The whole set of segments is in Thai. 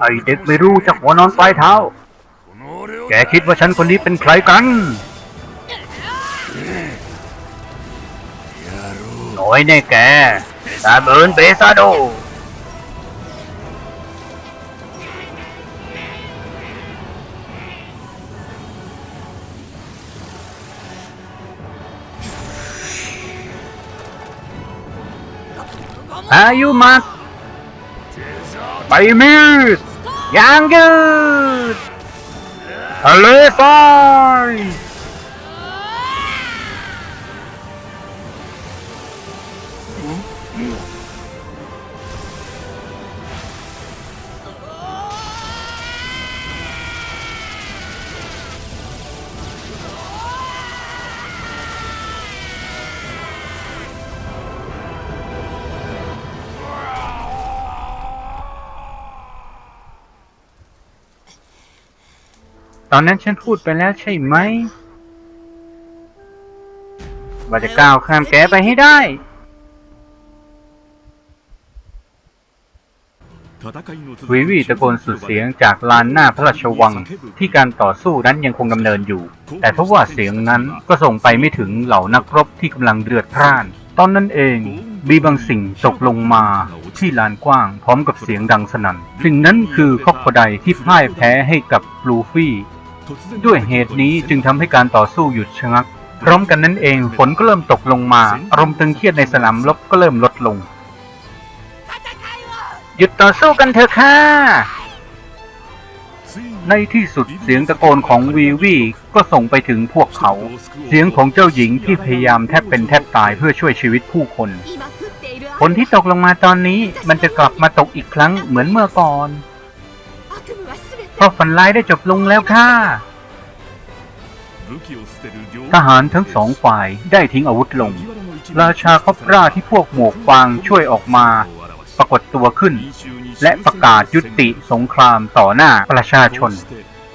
ไอเด็กไม่รู้จักหัวนอนปลายเท้า แกคิดว่าฉันคนนี้เป็นใครกันน้อยแน่แกตาเบิร์นเบซาโดอายุมาง ยืดทะ ตอนนั้นฉันพูดไปแล้วใช่ไหมว่าจะก้าวข้ามแกไปให้ได้ วิวีตะโกนสุดเสียงจากลานหน้าพระราชวังที่การต่อสู้นั้นยังคงดำเนินอยู่ แต่ทว่าเสียงนั้นก็ส่งไปไม่ถึงเหล่านักรบที่กำลังเดือดพร่าน ตอนนั้นเองมีบางสิ่งตกลงมาที่ลานกว้างพร้อมกับเสียงดังสนั่น สิ่งนั้นคือคอกโคไดที่พ่ายแพ้ให้กับลูฟี่ ด้วยเหตุนี้จึงทำให้การต่อสู้หยุดชะงัก พร้อมกันนั้นเองฝนก็เริ่มตกลงมา อารมณ์ตึงเครียดในสนามรบก็เริ่มลดลง หยุดต่อสู้กันเถอะค่ะ ในที่สุดเสียงตะโกนของวีวีก็ส่งไปถึงพวกเขา เสียงของเจ้าหญิงที่พยายามแทบเป็นแทบตายเพื่อช่วยชีวิตผู้คนฝนที่ตกลงมาตอนนี้มันจะกลับมาตกอีกครั้งเหมือนเมื่อก่อน ราะฝันร้ายได้จบลงแล้วค่ะ ทหารทั้งสองฝ่ายได้ทิ้งอาวุธลง ราชาคอบราที่พวกหมวกฟางช่วยออกมา ปรากฏตัวขึ้น และประกาศยุติสงครามต่อหน้าประชาชน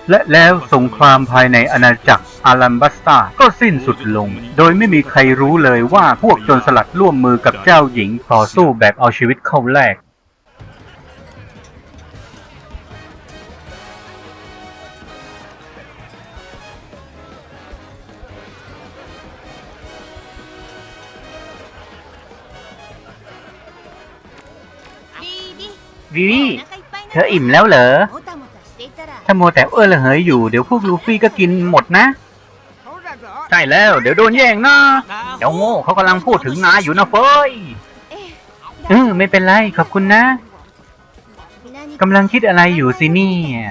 และแล้วสงครามภายในอาณาจักรอารัมบัสตาก็สิ้นสุดลง โดยไม่มีใครรู้เลยว่าพวกโจรสลัดร่วมมือกับเจ้าหญิงต่อสู้แบบเอาชีวิตเข้าแลก วิวีเธออิ่มแล้วเหรอถ้ามัวแต่เอื้อระเหยอยู่เดี๋ยวพวกลูฟี่ก็กินหมดนะ ใช่แล้ว เดี๋ยวโดนแย่งนะเดี๋ยวโง่เขากำลังพูดถึงนายอยู่นะเฟ้ยเออไม่เป็นไรขอบคุณนะกำลังคิดอะไรอยู่สิเนี่ย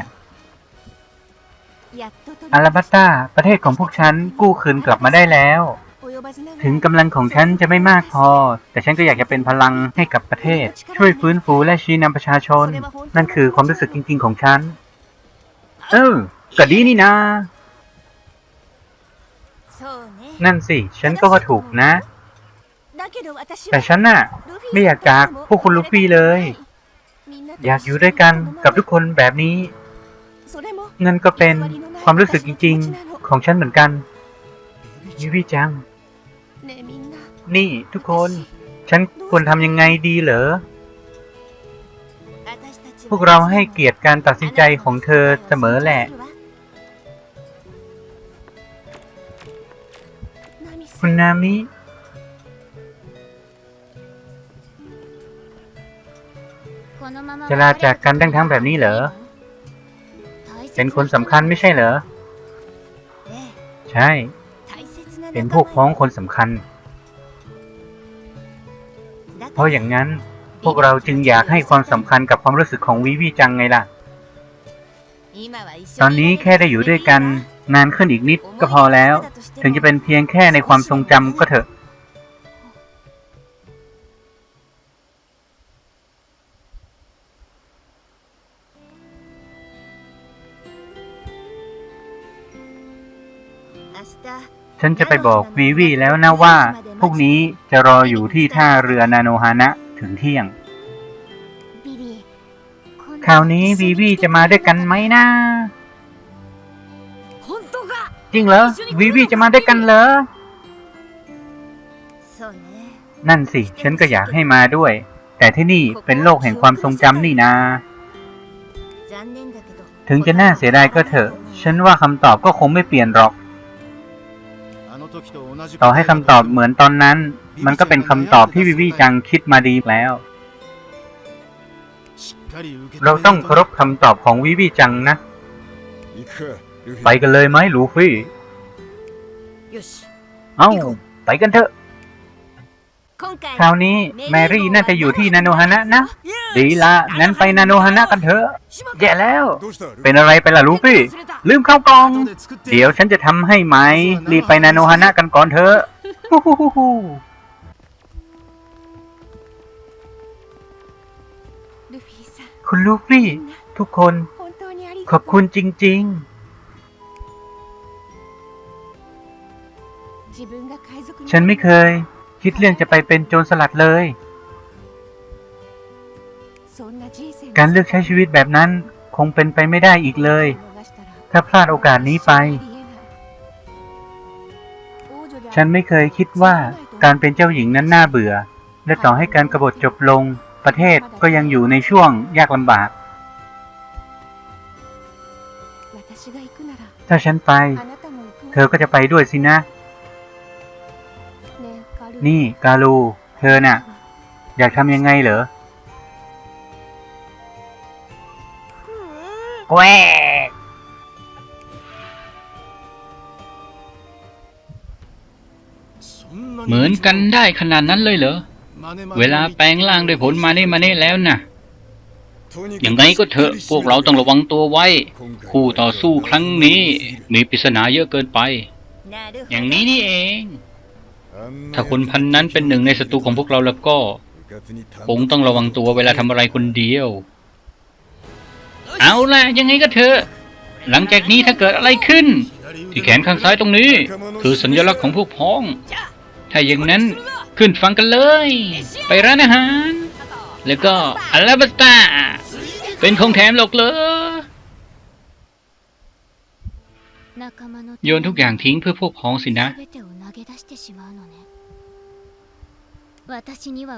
อาราบัตตาประเทศของพวกฉันกู้คืนกลับมาได้แล้ว ถึงกำลังของฉันจะไม่มากพอ แต่ฉันก็อยากจะเป็นพลังให้กับประเทศ ช่วยฟื้นฟูและชี้นำประชาชน นั่นคือความรู้สึกจริง ๆ ของฉัน เออก็ดีนี่นะ นั่นสิ ฉันก็ว่าถูกนะ แต่ฉันน่ะ ไม่อยากจากพวกคุณลูฟี่เลย อยากอยู่ด้วยกันกับทุกคนแบบนี้นั่นก็เป็นความรู้สึกจริง ๆ ของฉันเหมือนกันวิวิจัง นี่ทุกคน ฉันควรทำยังไงดีเหรอ พวกเราให้เกียรติการตัดสินใจของเธอเสมอแหละ คุณนามิจะลาจากกันทั้งทั้งๆแบบนี้เหรอ เป็นคนสำคัญไม่ใช่เหรอ ใช่ เป็นพวกพ้องคนสำคัญ เพราะอย่างนั้นพวกเราจึงอยากให้ความสำคัญกับความรู้สึกของวิวิจังไงล่ะ ตอนนี้แค่ได้อยู่ด้วยกันนานขึ้นอีกนิดก็พอแล้ว ถึงจะเป็นเพียงแค่ในความทรงจำก็เถอะ ฉันจะไปบอกวีวีแล้วนะว่าพวกนี้จะรออยู่ที่ท่าเรือนาโนฮานะถึงเที่ยง คราวนี้วีวีจะมาด้วยกันไหมนะ จริงเหรอ วีวีจะมาด้วยกันเหรอ นั่นสิ ฉันก็อยากให้มาด้วย แต่ที่นี่เป็นโลกแห่งความทรงจำนี่นาถึงจะน่าเสียดายก็เถอะ ฉันว่าคำตอบก็คงไม่เปลี่ยนหรอก ต่อให้คำตอบเหมือนตอนนั้น มันก็เป็นคำตอบที่วิวิจังคิดมาดีแล้ว เราต้องเคารพคำตอบของวิวิจังนะ ไปกันเลยไหมลูฟี่ เอ้า ไปกันเถอะ คราวนี้แมรี่น่าจะอยู่ที่นาโนฮานะนะ ดีละงั้นไปนาโนฮานะกันเถอะแย่แล้ว เป็นอะไรไปล่ะลูฟี่ ลืมข้าวกล่อง เดี๋ยวฉันจะทำให้ไหม รีบไปนาโนฮานะกันก่อนเถอะคุณลูฟี่ ทุกคน ขอบคุณจริง ๆฉันไม่เคย คิดเรื่องจะไปเป็นโจรสลัดเลย การเลือกใช้ชีวิตแบบนั้นคงเป็นไปไม่ได้อีกเลย ถ้าพลาดโอกาสนี้ไป ฉันไม่เคยคิดว่าการเป็นเจ้าหญิงนั้นน่าเบื่อ และต่อให้การกบฏจบลง ประเทศก็ยังอยู่ในช่วงยากลำบาก ถ้าฉันไป เธอก็จะไปด้วยสินะ นี่กาลู เธอน่ะ อยากทำยังไงเหรอ แกวกเหมือนกันได้ขนาดนั้นเลยเหรอ เวลาแปลงร่างด้วยผลมาเน่มาเน่แล้วนะอยังไงก็เถอะ พวกเราต้องระวังตัวไว้ คู่ต่อสู้ครั้งนี้ มีปริศนาเยอะเกินไป อย่างนี้นี่เอง ถ้าคนพันนั้นเป็นหนึ่งในศัตรูของพวกเราแล้วก็ คงต้องระวังตัวเวลาทำอะไรคนเดียว เอาล่ะยังไงก็เถอะหลังจากนี้ถ้าเกิดอะไรขึ้น ที่แขนข้างซ้ายตรงนี้ คือสัญลักษณ์ของพวกพ้อง ถ้าอย่างนั้นขึ้นฟังกันเลย ไปร้านอาหาร แล้วก็อาราบัสตาเป็นของแถมหรอกเลยโยนทุกอย่างทิ้งเพื่อพวกพ้องสินะ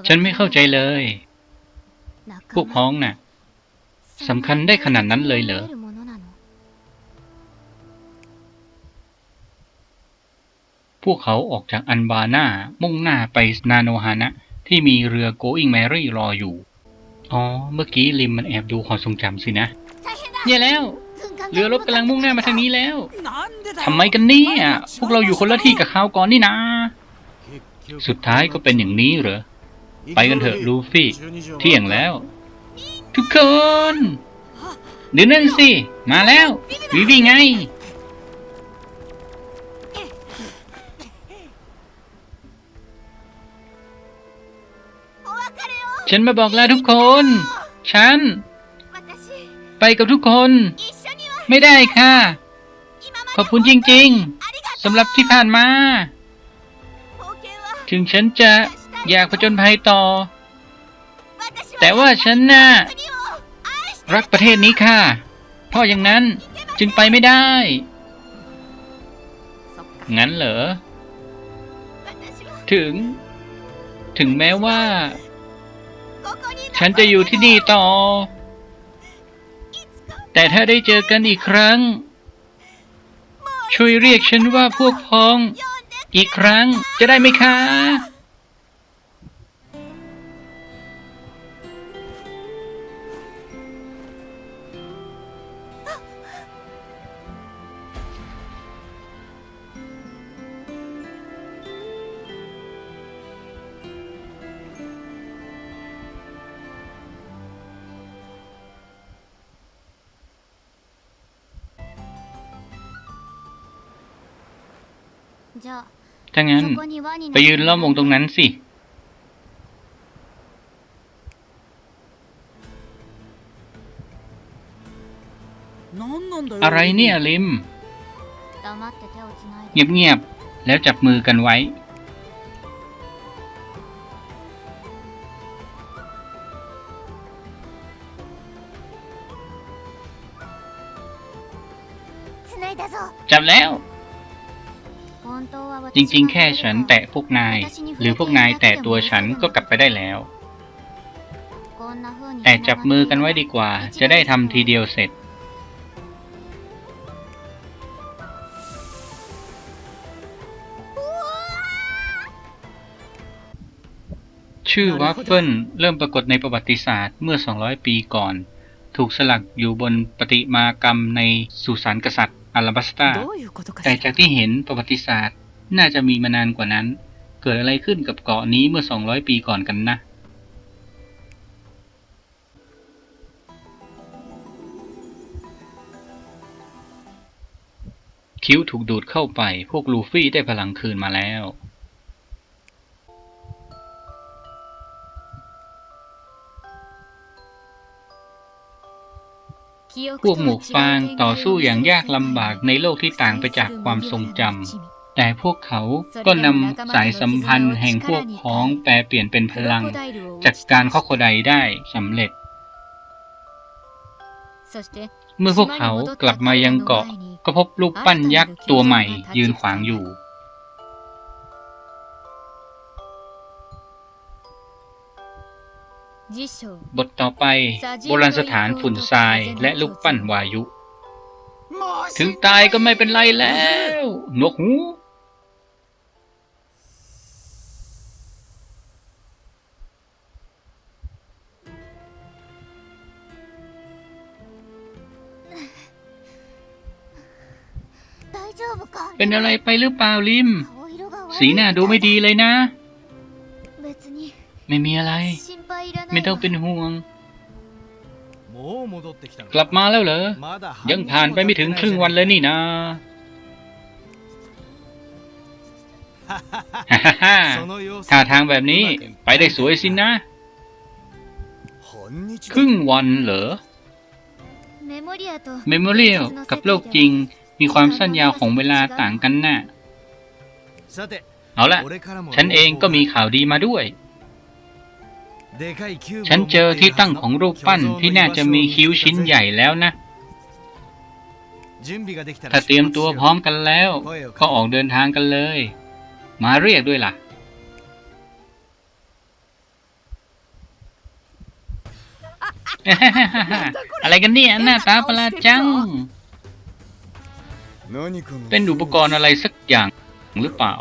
ฉันไม่เข้าใจเลย พวกพ้องน่ะ สำคัญได้ขนาดนั้นเลยเหรอ พวกเขาออกจากอันบาน่ามุ่งหน้าไปนาโนฮานะ ที่มีเรือ Going Mary รออยู่ อ๋อ เมื่อกี้ลิมมันแอบดูความทรงจำสินะ เนี่ยแล้ว เรือรบกำลังมุ่งหน้ามาทางนี้แล้ว ทำไมกันเนี่ย พวกเราอยู่คนละที่กับคราวก่อนนี่นะ สุดท้ายก็เป็นอย่างนี้เหรอ ไปกันเถอะลูฟี่ เที่ยงแล้ว ทุกคนเดี๋ยวนั่นสิ มาแล้ว วิวีไง ฉันมาบอกลาทุกคน ฉัน ไปกับทุกคน ไม่ได้ค่ะ ขอบคุณจริงๆสำหรับที่ผ่านมา ถึงฉันจะอยากผจญภัยต่อ แต่ว่าฉันน่ะ รักประเทศนี้ค่ะ เพราะอย่างนั้นจึงไปไม่ได้ งั้นเหรอ ถึง ถึงแม้ว่า ฉันจะอยู่ที่นี่ต่อ แต่ถ้าได้เจอกันอีกครั้ง ช่วยเรียกฉันว่าพวกพ้อง อีกครั้งจะได้ไหมคะ ถ้างั้น ไปยืนล้อมวงตรงนั้นสิ อะไรเนี่ยลิม เงียบๆ แล้วจับมือกันไว้ จับแล้ว จริงๆ แค่ฉันแตะพวกนาย หรือพวกนายแตะตัวฉันก็กลับไปได้แล้ว แต่จับมือกันไว้ดีกว่า จะได้ทำทีเดียวเสร็จ ชื่อวัฟเฟิลเริ่มปรากฏในประวัติศาสตร์เมื่อ 200 ปีก่อน ถูกสลักอยู่บนประติมากรรมในสุสานกษัตริย์ อาราบัสตาแต่จากที่เห็นประวัติศาสตร์ น่าจะมีมานานกว่านั้น เกิดอะไรขึ้นกับเกาะนี้เมื่อ 200 ปีก่อนกันนะ คิ้วถูกดูดเข้าไป พวกลูฟี่ได้พลังคืนมาแล้ว พวกหมวกฟางต่อสู้อย่างยากลำบากในโลกที่ต่างไปจากความทรงจำแต่พวกเขาก็นำสายสัมพันธ์แห่งพวกพ้องแปลเปลี่ยนเป็นพลัง จัดการข้อโคไดได้สำเร็จ เมื่อพวกเขากลับมายังเกาะก็พบลูกปั้นยักษ์ตัวใหม่ยืนขวางอยู่ บทต่อไป โบราณสถานฝุ่นทรายและลูกปั้นวายุ ถึงตายก็ไม่เป็นไรแล้วหนวกหูเป็นอะไรไปหรือเปล่าลิม สีหน้าดูไม่ดีเลยนะ ไม่มีอะไร ไม่ต้องเป็นห่วง กลับมาแล้วเหรอ ยังผ่านไปไม่ถึงครึ่งวันเลยนี่นะฮ่าฮ่าฮ่าท่าทางแบบนี้ไปได้สวยสินะ ครึ่งวันเหรอ เมมโมเรียลกับโลกจริงมีความสั้นยาวของเวลาต่างกันน่ะเอาละฉันเองก็มีข่าวดีมาด้วย ฉันเจอที่ตั้งของรูปปั้นที่น่าจะมีคิ้วชิ้นใหญ่แล้วนะ ถ้าเตรียมตัวพร้อมกันแล้ว ก็ออกเดินทางกันเลย มาเรียกด้วยล่ะ อะไรกันเนี่ยหน้าตาประหลาดจัง เป็นอุปกรณ์อะไรสักอย่างหรือเปล่า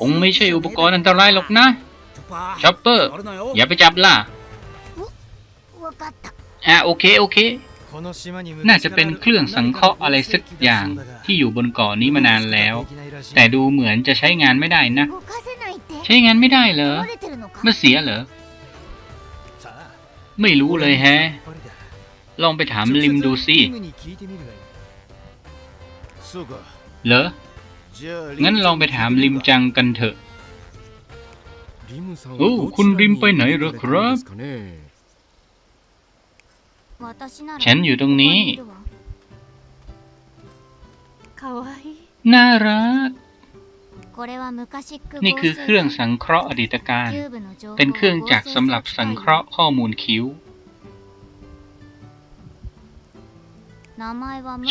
คงไม่ใช่อุปกรณ์อันตรายหรอกนะช็อปเปอร์อย่าไปจับล่ะอะโอเคโอเค น่าจะเป็นเครื่องสังเคราะห์อะไรสักอย่างที่อยู่บนเกาะนี้มานานแล้ว แต่ดูเหมือนจะใช้งานไม่ได้นะ ใช้งานไม่ได้เหรอมันเสียเหรอ ไม่รู้เลยแฮะ ลองไปถามลิมดูสิเหรอ งั้นลองไปถามริมจังกันเถอะ โอ้ คุณริมไปไหนหรอครับ ฉันอยู่ตรงนี้ น่ารัก นี่คือเครื่องสังเคราะห์อดีตการ เป็นเครื่องจักรสำหรับสังเคราะห์ข้อมูลคิ้ว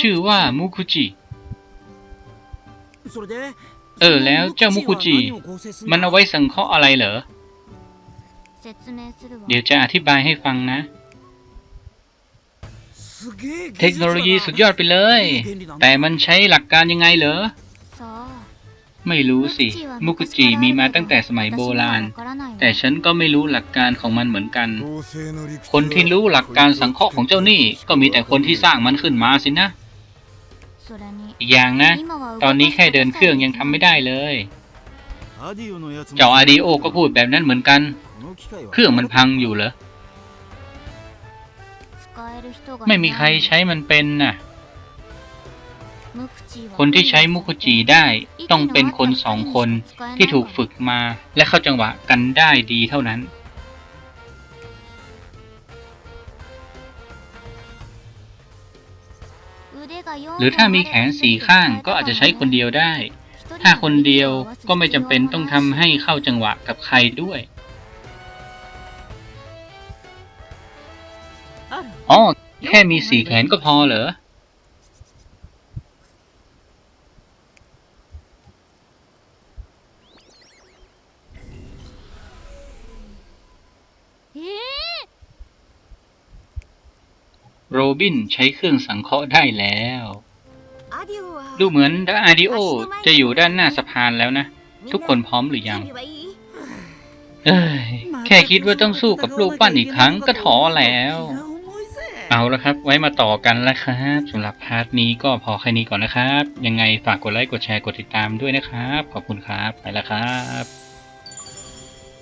ชื่อว่ามุคุจิ เออแล้วเจ้ามุกุจิ มัมันนเอาเอาไว้ไว้สังเคราะห์อะไรเหรอ เดี๋ยวจะอธิบายให้ฟังนะ เทคโนโลยีสุดยอดไปเลย แต่มันใช้หลักการยังไงเหรอ ไม่รู้สิ มุกุจิมีมาตั้งแต่สมัยโบราณ แต่ฉันก็ไม่รู้หลักการของมันเหมือนกันคคนนที่ที่รู้รู้หหลัลักกกาการรสัสังงเคเคราะราะห์ห์ขขอองงเจ้าเจ้านี่นี่ ก็มีแต่คนที่สร้างมันขึ้นมาสินะ อีกอย่างนะ ตอนนี้แค่เดินเครื่องยังทำไม่ได้เลย เจ้าอาดิโอก็พูดแบบนั้นเหมือนกัน เครื่องมันพังอยู่เหรอ ไม่ไม่มีมีใคใครรใช้มันเป็นน่ะคคนนที่ที่ใช้ใช้มุมุคุคุจิจิได้ได้ต้ต้อองงเป็เป็นนคคนนสสอองงคคนนที่ที่ถูถูกกฝึฝึกกมาและเข้าจังหวะกันได้ดีเท่านั้น หรือถ้ามีแขนสี่ข้างก็อาจจะใช้คนเดียวได้ ถ้าถ้าคคนนเดีเดียยววก็ก็ไม่ไม่จำจำเป็เป็นนต้ต้อองงทำทำให้ให้เข้าจังหวะกับใครด้วยあらอ๋อแค่มีสี่แขนก็พอเหรอ โรบินใช้เครื่องสังเคราะห์ได้แล้ว ดูเหมือนอาดิโอจะอยู่ด้านหน้าสะพานแล้วนะ ทุกคนพร้อมหรือยัง เอ้ย แค่คิดว่าต้องสู้กับรูปปั้นอีกครั้งก็ท้อแล้ว เอาละครับ ไว้มาต่อกันแล้วครับสำหรับพาร์ทนี้ก็พอแค่นี้ก่อนนะครับ ยังไงฝากกดไลค์กดแชร์กดติดตามด้วยนะครับ ขอบคุณครับ ไปแล้วครับ